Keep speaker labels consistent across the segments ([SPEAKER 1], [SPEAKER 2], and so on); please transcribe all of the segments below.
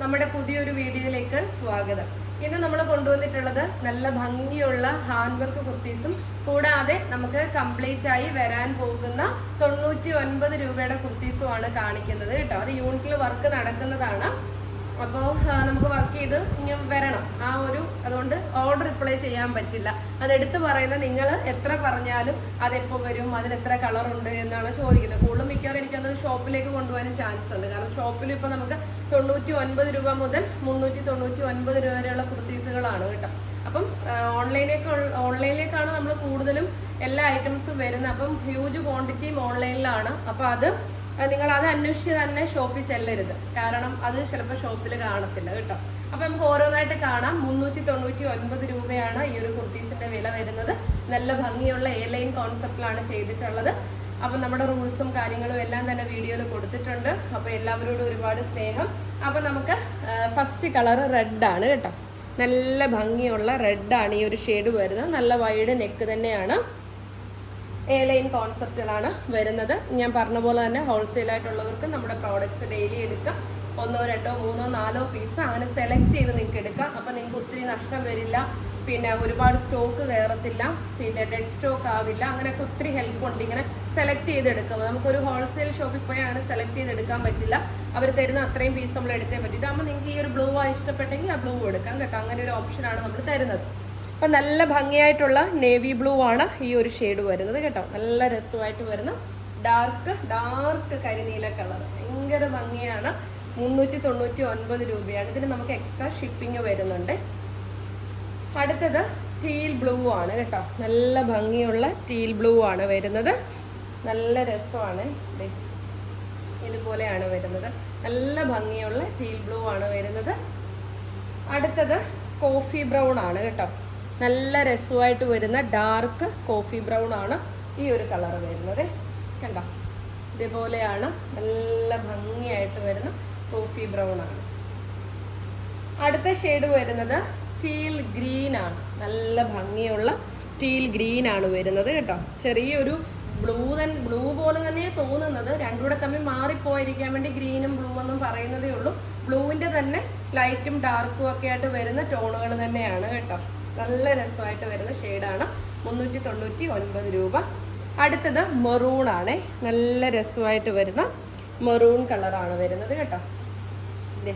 [SPEAKER 1] നമ്മുടെ പുതിയൊരു വീഡിയോയിലേക്ക് സ്വാഗതം. ഇന്ന് നമ്മൾ കൊണ്ടുവന്നിട്ടുള്ളത് നല്ല ഭംഗിയുള്ള ഹാൻഡ് വർക്ക് കുർത്തീസും കൂടാതെ നമുക്ക് കംപ്ലീറ്റ് ആയി വരാൻ പോകുന്ന തൊണ്ണൂറ്റി ഒൻപത് രൂപയുടെ കുർത്തീസുമാണ് കാണിക്കുന്നത് കേട്ടോ. അത് യൂണിറ്റിൽ വർക്ക് നടക്കുന്നതാണ്. അപ്പോൾ നമുക്ക് വർക്ക് ചെയ്ത് ഇങ്ങനെ വരണം. ആ ഒരു അതുകൊണ്ട് ഓർഡർ റിപ്ലൈ ചെയ്യാൻ പറ്റില്ല. അതെടുത്ത് പറയുന്ന നിങ്ങൾ എത്ര പറഞ്ഞാലും അതെപ്പോൾ വരും അതിന് എത്ര കളർ ഉണ്ട് എന്നാണ് ചോദിക്കുന്നത്. കൂടുതലും മിക്കവാറും എനിക്കത് ഷോപ്പിലേക്ക് കൊണ്ടുപോകാനും ചാൻസ് ഉണ്ട്. കാരണം ഷോപ്പിൽ ഇപ്പോൾ നമുക്ക് തൊണ്ണൂറ്റി ഒൻപത് രൂപ മുതൽ മുന്നൂറ്റി തൊണ്ണൂറ്റി ഒൻപത് രൂപ വരെയുള്ള കുർത്തീസുകളാണ് കേട്ടോ. അപ്പം ഓൺലൈനിലേക്ക് ഓൺലൈനിലേക്കാണ് നമ്മൾ കൂടുതലും എല്ലാ ഐറ്റംസും വരുന്നത്. അപ്പം ഹ്യൂജ് ക്വാണ്ടിറ്റിയും ഓൺലൈനിലാണ് അപ്പോൾ അത് നിങ്ങൾ അത് അന്വേഷിച്ച് തന്നെ ഷോപ്പിൽ ചെല്ലരുത്. കാരണം അത് ചിലപ്പോൾ ഷോപ്പിൽ കാണത്തില്ല കേട്ടോ. അപ്പൊ നമുക്ക് ഓരോന്നായിട്ട് കാണാം. മുന്നൂറ്റി തൊണ്ണൂറ്റി ഒൻപത് രൂപയാണ് ഈ ഒരു കുർത്തീസിന്റെ വില വരുന്നത്. നല്ല ഭംഗിയുള്ള എയർലൈൻ ലൈൻ കോൺസെപ്റ്റിലാണ് ചെയ്തിട്ടുള്ളത്. അപ്പൊ നമ്മുടെ റൂൾസും കാര്യങ്ങളും എല്ലാം തന്നെ വീഡിയോയിൽ കൊടുത്തിട്ടുണ്ട്. അപ്പൊ എല്ലാവരോടും ഒരുപാട് സ്നേഹം. അപ്പൊ നമുക്ക് ഫസ്റ്റ് കളർ റെഡ് ആണ് കേട്ടോ. നല്ല ഭംഗിയുള്ള റെഡാണ് ഈ ഒരു ഷെയ്ഡ് വരുന്നത്. നല്ല വൈഡ് നെക്ക് തന്നെയാണ്. എ ലൈൻ കോൺസെപ്റ്റിലാണ് വരുന്നത്. ഞാൻ പറഞ്ഞ പോലെ തന്നെ ഹോൾസെയിൽ ആയിട്ടുള്ളവർക്ക് നമ്മുടെ പ്രോഡക്റ്റ്സ് ഡെയിലി എടുക്കാം. ഒന്നോ രണ്ടോ മൂന്നോ നാലോ പീസ് അങ്ങനെ സെലക്ട് ചെയ്ത് നിങ്ങൾക്ക് എടുക്കാം. അപ്പം നിങ്ങൾക്ക് ഒത്തിരി നഷ്ടം വരില്ല. പിന്നെ ഒരുപാട് സ്റ്റോക്ക് കയറത്തില്ല പിന്നെ ഡെഡ് സ്റ്റോക്ക് ആവില്ല. അങ്ങനെയൊക്കെ ഒത്തിരി ഹെൽപ്പ് ഉണ്ട് ഇങ്ങനെ സെലക്ട് ചെയ്തെടുക്കുമ്പോൾ. നമുക്കൊരു ഹോൾസെയിൽ ഷോപ്പിൽ പോയി അങ്ങനെ സെലക്ട് ചെയ്തെടുക്കാൻ പറ്റില്ല. അവർ തരുന്ന അത്രയും പീസ് നമ്മൾ എടുക്കാൻ പറ്റും ഇതാകുമ്പോൾ നിങ്ങൾക്ക് ഈ ഒരു ബ്ലൂ ആ ഇഷ്ടപ്പെട്ടെങ്കിൽ ആ ബ്ലൂ എടുക്കാം കേട്ടോ. അങ്ങനെ ഒരു ഓപ്ഷനാണ് നമ്മൾ തരുന്നത്. അപ്പം നല്ല ഭംഗിയായിട്ടുള്ള നേവി ബ്ലൂ ആണ് ഈ ഒരു ഷെയ്ഡ് വരുന്നത് കേട്ടോ. നല്ല രസമായിട്ട് വരുന്ന ഡാർക്ക് ഡാർക്ക് കരിനീല കളർ. ഭയങ്കര ഭംഗിയാണ്. മുന്നൂറ്റി തൊണ്ണൂറ്റി ഒൻപത് രൂപയാണ്. ഇതിന് നമുക്ക് എക്സ്ട്രാ ഷിപ്പിംഗ് വരുന്നുണ്ട്. അടുത്തത് ടീൽ ബ്ലൂ ആണ് കേട്ടോ. നല്ല ഭംഗിയുള്ള ടീൽ ബ്ലൂ ആണ് വരുന്നത്. നല്ല രസമാണ്. ഇതുപോലെയാണ് വരുന്നത്. നല്ല ഭംഗിയുള്ള ടീൽ ബ്ലൂ ആണ് വരുന്നത്. അടുത്തത് കോഫി ബ്രൗൺ ആണ് കേട്ടോ. നല്ല രസമായിട്ട് വരുന്ന ഡാർക്ക് കോഫി ബ്രൗൺ ആണ് ഈ ഒരു കളർ വരുന്നത്. കണ്ടോ? ഇതേപോലെയാണ് നല്ല ഭംഗിയായിട്ട് വരുന്ന കോഫി ബ്രൗൺ ആണ്. അടുത്ത ഷെയ്ഡ് വരുന്നത് ടീൽ ഗ്രീൻ ആണ്. നല്ല ഭംഗിയുള്ള ടീൽ ഗ്രീൻ ആണ് വരുന്നത് കേട്ടോ. ചെറിയൊരു ബ്ലൂ തൻ ബ്ലൂ പോലെ തന്നെ തോന്നുന്നത്. രണ്ടുകൂടെ തമ്മിൽ മാറിപ്പോയിരിക്കാൻ വേണ്ടി ഗ്രീനും ബ്ലൂ എന്നും പറയുന്നതേ ഉള്ളൂ. ബ്ലൂവിന്റെ തന്നെ ലൈറ്റും ഡാർക്കും ഒക്കെ ആയിട്ട് വരുന്ന ടോണുകൾ തന്നെയാണ് കേട്ടോ. നല്ല രസമായിട്ട് വരുന്ന ഷെയ്ഡാണ് മുന്നൂറ്റി തൊണ്ണൂറ്റി ഒൻപത് രൂപ. അടുത്തത് മെറൂൺ ആണ്. നല്ല രസമായിട്ട് വരുന്ന മെറൂൺ കളറാണ് വരുന്നത് കേട്ടോ. ദേ,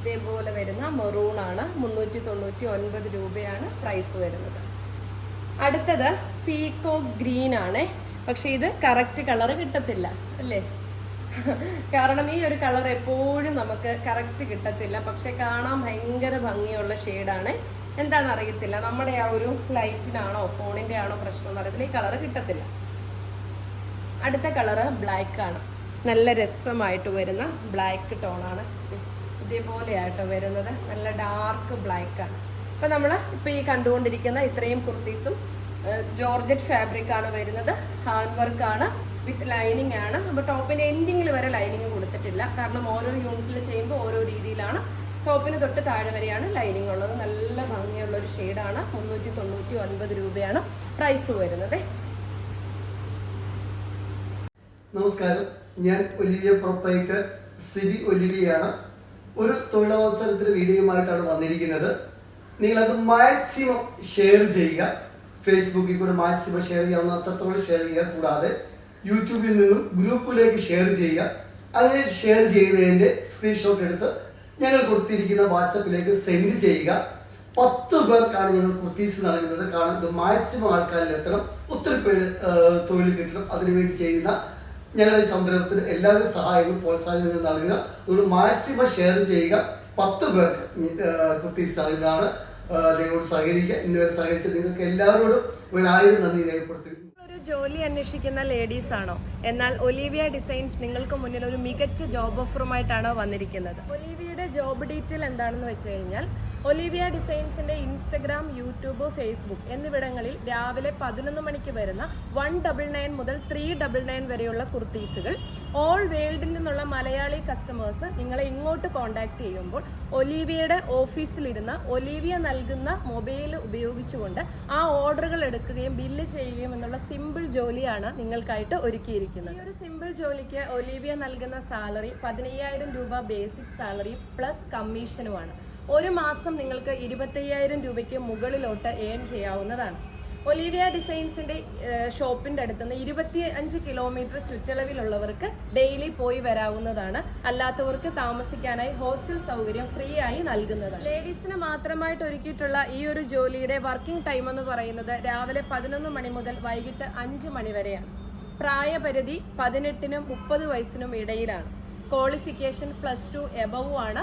[SPEAKER 1] ഇതേപോലെ വരുന്ന മെറൂൺ ആണ്. മുന്നൂറ്റി തൊണ്ണൂറ്റി ഒൻപത് രൂപയാണ് പ്രൈസ് വരുന്നത്. അടുത്തത് പീക്കോ ഗ്രീൻ ആണ്. പക്ഷെ ഇത് കറക്റ്റ് കളർ കിട്ടത്തില്ല അല്ലേ? കാരണം ഈ ഒരു കളർ എപ്പോഴും നമുക്ക് കറക്റ്റ് കിട്ടത്തില്ല. പക്ഷെ കാണാൻ ഭയങ്കര ഭംഗിയുള്ള ഷെയ്ഡാണ് എന്താണെന്ന് അറിയത്തില്ല നമ്മുടെ ആ ഒരു ലൈറ്റിനാണോ ഫോണിന്റെ ആണോ പ്രശ്നം എന്ന് അറിയത്തില്ല. ഈ കളറ് കിട്ടത്തില്ല. അടുത്ത കളറ് ബ്ലാക്ക് ആണ്. നല്ല രസമായിട്ട് വരുന്ന ബ്ലാക്ക് ടോണാണ് ഇതേപോലെയായിട്ട് വരുന്നത്. നല്ല ഡാർക്ക് ബ്ലാക്ക് ആണ്. ഇപ്പം നമ്മൾ ഇപ്പോൾ ഈ കണ്ടുകൊണ്ടിരിക്കുന്ന ഇത്രയും കുർത്തീസും ജോർജറ്റ് ഫാബ്രിക് ആണ് വരുന്നത്. ഹാൻഡ് വർക്ക് ആണ് വിത്ത് ലൈനിങ് ആണ്. അപ്പോൾ ടോപ്പിന്റെ എൻഡിങ്ങിൽ വരെ ലൈനിങ് കൊടുത്തിട്ടില്ല. കാരണം ഓരോ യൂണിറ്റിൽ ചെയ്യുമ്പോൾ ഓരോ രീതിയിലാണ് ടോപ്പിന് തൊട്ട് താഴെ വരെയാണ് ലൈനിങ് ഉള്ളത്. നല്ല ഭംഗിയുള്ള ഒരു ഷെയ്ഡാണ്. മുന്നൂറ്റി തൊണ്ണൂറ്റി ഒൻപത് രൂപയാണ് പ്രൈസ് വരുന്നത്.
[SPEAKER 2] നമസ്കാരം. ഞാൻ ഒലിവിയ പ്രൊപ്പറേറ്റർ സിബി ഒലിവിയാണ്. ഒരു തൊഴിലവസരത്തിന് വീഡിയോയുമായിട്ടാണ് വന്നിരിക്കുന്നത്. നിങ്ങൾ അത് മാക്സിമം ഷെയർ ചെയ്യുക. ഫേസ്ബുക്കിൽ കൂടെ മാക്സിമം ഷെയർ ചെയ്യാവുന്ന അത്രത്തോളം ഷെയർ ചെയ്യുക. കൂടാതെ യൂട്യൂബിൽ നിന്നും ഗ്രൂപ്പിലേക്ക് ഷെയർ ചെയ്യുക. അതിനെ ഷെയർ ചെയ്തതിന്റെ സ്ക്രീൻഷോട്ട് എടുത്ത് ഞങ്ങൾ കൊടുത്തിരിക്കുന്ന വാട്സപ്പിലേക്ക് സെൻഡ് ചെയ്യുക. പത്ത് പേർക്കാണ് ഞങ്ങൾ കുർത്തീസ് നൽകുന്നത്. കാരണം ഇത് മാക്സിമം ആൾക്കാരിൽ എത്തണം. ഒത്തിരി പേര് തൊഴിൽ കിട്ടണം. അതിനുവേണ്ടി ചെയ്യുന്ന ഞങ്ങളുടെ ഈ സംരംഭത്തിന് എല്ലാവരും സഹായങ്ങളും പ്രോത്സാഹനങ്ങളും നൽകുക. ഒരു മാക്സിമം ഷെയർ ചെയ്യുക. പത്ത് പേർക്ക് കുർത്തീസ് നൽകുന്നതാണ്. നിങ്ങളോട് സഹകരിക്കുക. ഇന്നുവരെ സഹകരിച്ച നിങ്ങൾക്ക് എല്ലാവരോടും ഒരായിരം നന്ദി രേഖപ്പെടുത്തുന്നു.
[SPEAKER 1] ഒരു ജോലി അന്വേഷിക്കുന്ന ലേഡീസ് ആണോ? എന്നാൽ ഒലീവിയ ഡിസൈൻസ് നിങ്ങൾക്ക് മുന്നിൽ ഒരു മികച്ച ജോബ് ഓഫറുമായിട്ടാണ് വന്നിരിക്കുന്നത്? ഒലീവിയയുടെ ജോബ് ഡീറ്റെയിൽ എന്താണെന്ന് വെച്ച് കഴിഞ്ഞാൽ ഒലീവിയ ഡിസൈൻസിന്റെ ഇൻസ്റ്റഗ്രാം യൂട്യൂബ് ഫേസ്ബുക്ക് എന്നിവിടങ്ങളിൽ രാവിലെ പതിനൊന്ന് മണിക്ക് വരുന്ന വൺ ഡബിൾ നയൻ മുതൽ ത്രീ ഡബിൾ നയൻ വരെയുള്ള കുർത്തീസുകൾ ഓൾ വേൾഡിൽ നിന്നുള്ള മലയാളി കസ്റ്റമേഴ്സ് നിങ്ങളെ ഇങ്ങോട്ട് കോൺടാക്ട് ചെയ്യുമ്പോൾ ഒലീവിയയുടെ ഓഫീസിലിരുന്ന് ഒലീവിയ നൽകുന്ന മൊബൈൽ ഉപയോഗിച്ചുകൊണ്ട് ആ ഓർഡറുകൾ എടുക്കുകയും ബില്ല് ചെയ്യുകയും എന്നുള്ള സിമ്പിൾ ജോലിയാണ് നിങ്ങൾക്കായിട്ട് ഒരുക്കിയിരിക്കുന്നത്. ഈ ഒരു സിമ്പിൾ ജോലിക്ക് ഒലീവിയ നൽകുന്ന സാലറി പതിനയ്യായിരം രൂപ ബേസിക് സാലറി പ്ലസ് കമ്മീഷനുമാണ് ഒരു മാസം നിങ്ങൾക്ക് ഇരുപത്തയ്യായിരം രൂപയ്ക്ക് മുകളിലോട്ട് ഏൺ ചെയ്യാവുന്നതാണ്. ഒലീവിയ ഡിസൈൻസിന്റെ ഷോപ്പിന്റെ അടുത്തുനിന്ന് ഇരുപത്തി അഞ്ച് കിലോമീറ്റർ ചുറ്റളവിലുള്ളവർക്ക് ഡെയിലി പോയി വരാവുന്നതാണ്. അല്ലാത്തവർക്ക് താമസിക്കാനായി ഹോസ്റ്റൽ സൗകര്യം ഫ്രീ ആയി നൽകുന്നതാണ് ലേഡീസിന് മാത്രമായിട്ട് ഒരുക്കിയിട്ടുള്ള ഈ ഒരു ജോലിയുടെ വർക്കിംഗ് ടൈം എന്ന് പറയുന്നത് രാവിലെ പതിനൊന്ന് മണി മുതൽ വൈകിട്ട് അഞ്ച് മണി വരെയാണ്. പ്രായപരിധി പതിനെട്ടിനും മുപ്പത് വയസ്സിനും ഇടയിലാണ്. ക്വാളിഫിക്കേഷൻ പ്ലസ് ടു എബവുമാണ് ആണ്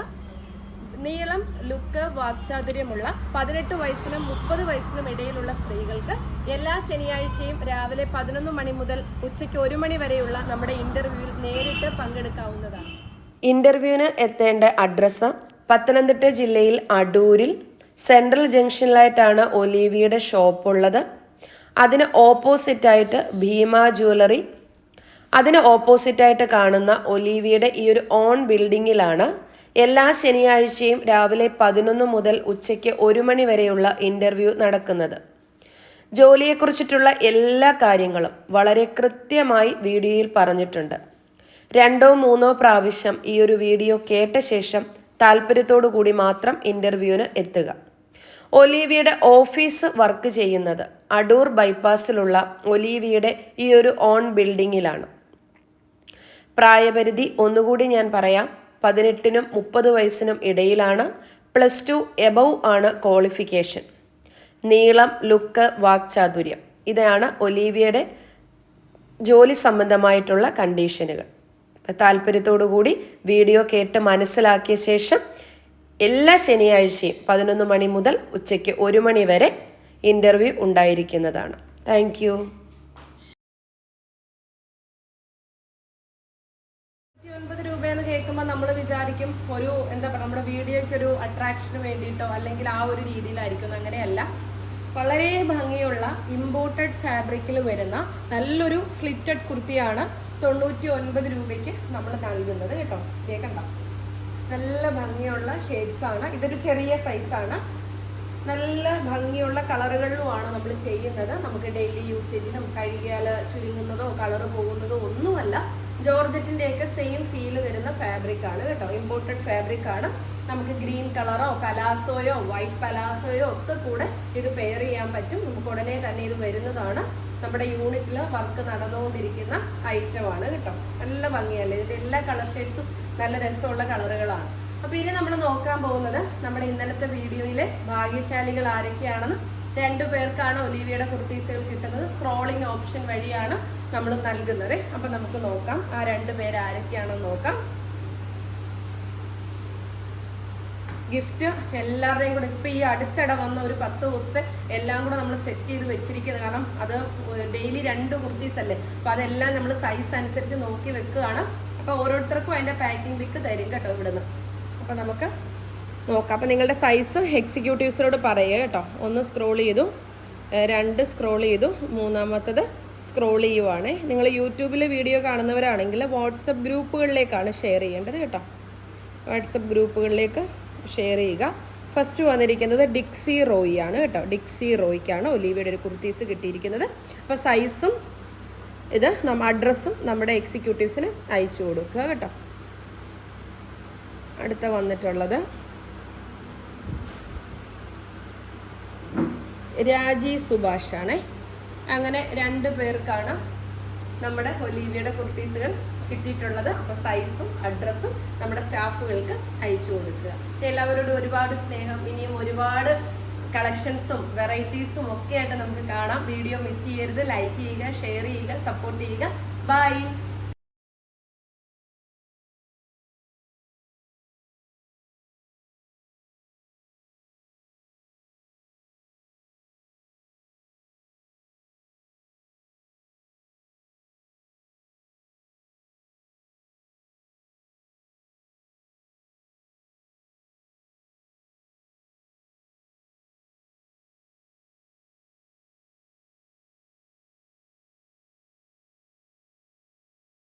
[SPEAKER 1] നീളം ലുക്ക് വാക്ചാതുര്യമുള്ള പതിനെട്ട് വയസ്സിനും മുപ്പത് വയസ്സിനും ഇടയിലുള്ള സ്ത്രീകൾക്ക് എല്ലാ ശനിയാഴ്ചയും രാവിലെ പതിനൊന്ന് മണി മുതൽ ഉച്ചയ്ക്ക് ഒരു മണി വരെയുള്ള നമ്മുടെ ഇന്റർവ്യൂവിൽ നേരിട്ട് പങ്കെടുക്കാവുന്നതാണ്. ഇന്റർവ്യൂവിന് എത്തേണ്ട അഡ്രസ്സ് പത്തനംതിട്ട ജില്ലയിൽ അടൂരിൽ സെൻട്രൽ ജംഗ്ഷനിലായിട്ടാണ് ഒലീവിയുടെ ഷോപ്പ് ഉള്ളത് അതിന് ഓപ്പോസിറ്റായിട്ട് ഭീമ ജ്വല്ലറി. അതിന് ഓപ്പോസിറ്റായിട്ട് കാണുന്ന ഒലീവിയുടെ ഈ ഒരു ഓൺ ബിൽഡിങ്ങിലാണ് എല്ലാ ശനിയാഴ്ചയും രാവിലെ പതിനൊന്ന് മുതൽ ഉച്ചയ്ക്ക് ഒരു മണി വരെയുള്ള ഇന്റർവ്യൂ നടക്കുന്നത്. ജോലിയെക്കുറിച്ചിട്ടുള്ള എല്ലാ കാര്യങ്ങളും വളരെ കൃത്യമായി വീഡിയോയിൽ പറഞ്ഞിട്ടുണ്ട്. രണ്ടോ മൂന്നോ പ്രാവശ്യം ഈ ഒരു വീഡിയോ കേട്ട ശേഷം താല്പര്യത്തോടു കൂടി മാത്രം ഇന്റർവ്യൂവിന് എത്തുക. ഒലീവിയുടെ ഓഫീസ് വർക്ക് ചെയ്യുന്നത് അടൂർ ബൈപ്പാസിലുള്ള ഒലീവിയുടെ ഈ ഒരു ഓൺ ബിൽഡിങ്ങിലാണ്. പ്രായപരിധി ഒന്നുകൂടി ഞാൻ പറയാം. പതിനെട്ടിനും മുപ്പത് വയസ്സിനും ഇടയിലാണ് പ്ലസ് ടു എബവ് ആണ് ക്വാളിഫിക്കേഷൻ നീളം ലുക്ക് വാക്ചാതുര്യം ഇതാണ് ഒലീവിയയുടെ ജോലി സംബന്ധമായിട്ടുള്ള കണ്ടീഷനുകൾ താല്പര്യത്തോടു കൂടി വീഡിയോ കേട്ട് മനസ്സിലാക്കിയ ശേഷം എല്ലാ ശനിയാഴ്ചയും പതിനൊന്ന് മണി മുതൽ ഉച്ചയ്ക്ക് ഒരു മണി വരെ ഇന്റർവ്യൂ ഉണ്ടായിരിക്കുന്നതാണ്. താങ്ക് വിചാരിക്കും ഒരു എന്താ പറയുക നമ്മുടെ വീഡിയോയ്ക്ക് ഒരു അട്രാക്ഷന് വേണ്ടിയിട്ടോ അല്ലെങ്കിൽ ആ ഒരു രീതിയിലായിരിക്കും. അങ്ങനെയല്ല. വളരെ ഭംഗിയുള്ള ഇമ്പോർട്ടഡ് ഫാബ്രിക്കിൽ വരുന്ന നല്ലൊരു സ്ലിറ്റഡ് കുർത്തിയാണ് തൊണ്ണൂറ്റി ഒൻപത് രൂപയ്ക്ക് നമ്മൾ നൽകുന്നത് കേട്ടോ. കേൾക്കണ്ട നല്ല ഭംഗിയുള്ള ആണ്. ഇതൊരു ചെറിയ സൈസാണ് നല്ല ഭംഗിയുള്ള കളറുകളിലുമാണ് നമ്മൾ ചെയ്യുന്നത്. നമുക്ക് ഡെയിലി യൂസേജിനും കഴുകിയാൽ ചുരുങ്ങുന്നതോ കളറ് പോകുന്നതോ ഒന്നുമല്ല. ജോർജറ്റിന്റെ ഒക്കെ സെയിം ഫീൽ വരുന്ന ഫാബ്രിക് ആണ് കേട്ടോ. ഇമ്പോർട്ടഡ് ഫാബ്രിക് ആണ്. നമുക്ക് ഗ്രീൻ കളറോ പലാസോയോ വൈറ്റ് പലാസോയോ ഒക്കെ കൂടെ ഇത് പെയർ ചെയ്യാൻ പറ്റും. നമുക്ക് ഉടനെ തന്നെ ഇത് വരുന്നതാണ്. നമ്മുടെ യൂണിറ്റിൽ വർക്ക് നടന്നുകൊണ്ടിരിക്കുന്ന ഐറ്റമാണ് കേട്ടോ. നല്ല ഭംഗിയല്ലേ? ഇത് എല്ലാ കളർ ഷെയ്ഡ്സും നല്ല രസമുള്ള കളറുകളാണ് അപ്പൊ ഇനി നമ്മൾ നോക്കാൻ പോകുന്നത് നമ്മുടെ ഇന്നലത്തെ വീഡിയോയിലെ ഭാഗ്യശാലികൾ ആരൊക്കെയാണെന്ന്. രണ്ടു പേർക്കാണ് ഒലീവിയുടെ കുർത്തീസുകൾ കിട്ടുന്നത്. സ്ക്രോളിംഗ് ഓപ്ഷൻ വഴിയാണ് നമ്മൾ നൽകുന്നത്. അപ്പൊ നമുക്ക് നോക്കാം. ആ രണ്ട് പേര് ആരൊക്കെയാണെന്ന് നോക്കാം. ഗിഫ്റ്റ് എല്ലാവരുടെയും കൂടെ. ഇപ്പൊ ഈ അടുത്തിടെ വന്ന ഒരു പത്ത് ദിവസത്തെ എല്ലാം കൂടെ നമ്മൾ സെറ്റ് ചെയ്ത് വെച്ചിരിക്കുന്നത് കാരണം അത് ഡെയിലി രണ്ട് കുർത്തീസ് അല്ലേ? അപ്പൊ അതെല്ലാം നമ്മൾ സൈസ് അനുസരിച്ച് നോക്കി വെക്കുകയാണ്. അപ്പൊ ഓരോരുത്തർക്കും അതിന്റെ പാക്കിംഗ് പിക്ക് തരും കേട്ടോ ഇവിടുന്ന്. അപ്പൊ നമുക്ക് നോക്കാം. അപ്പൊ നിങ്ങളുടെ സൈസ് എക്സിക്യൂട്ടീവ്സിനോട് പറയുക കേട്ടോ. ഒന്ന് സ്ക്രോൾ ചെയ്തു. രണ്ട് സ്ക്രോൾ ചെയ്തു. മൂന്നാമത്തത് സ്ക്രോൾ ചെയ്യുവാണേ. നിങ്ങൾ യൂട്യൂബിൽ വീഡിയോ കാണുന്നവരാണെങ്കിൽ വാട്സപ്പ് ഗ്രൂപ്പുകളിലേക്കാണ് ഷെയർ ചെയ്യേണ്ടത് കേട്ടോ. വാട്സപ്പ് ഗ്രൂപ്പുകളിലേക്ക് ഷെയർ ചെയ്യുക. ഫസ്റ്റ് വന്നിരിക്കുന്നത് ഡിക്സി റോയി ആണ് കേട്ടോ. ഡിക്സി റോയ്ക്കാണ് ഒലീവയുടെ ഒരു കുർത്തീസ് കിട്ടിയിരിക്കുന്നത്. അപ്പോൾ സൈസും ഇത് നമ്മ അഡ്രസ്സും നമ്മുടെ എക്സിക്യൂട്ടീവ്സിന് അയച്ചു കൊടുക്കുക കേട്ടോ. അടുത്ത വന്നിട്ടുള്ളത് രാജി സുഭാഷാണേ അങ്ങനെ രണ്ട് പേർക്കാണ് നമ്മുടെ ഒലീവിയുടെ കുർത്തീസുകൾ കിട്ടിയിട്ടുള്ളത്. അപ്പോൾ സൈസും അഡ്രസ്സും നമ്മുടെ സ്റ്റാഫുകൾക്ക് അയച്ചു കൊടുക്കുക. എല്ലാവരോടും ഒരുപാട് സ്നേഹം. ഇനിയും ഒരുപാട് കളക്ഷൻസും വെറൈറ്റീസും ഒക്കെ ആയിട്ട് നമുക്ക് കാണാം. വീഡിയോ മിസ് ചെയ്യരുത്. ലൈക്ക് ചെയ്യുക ഷെയർ ചെയ്യുക സപ്പോർട്ട് ചെയ്യുക. ബൈ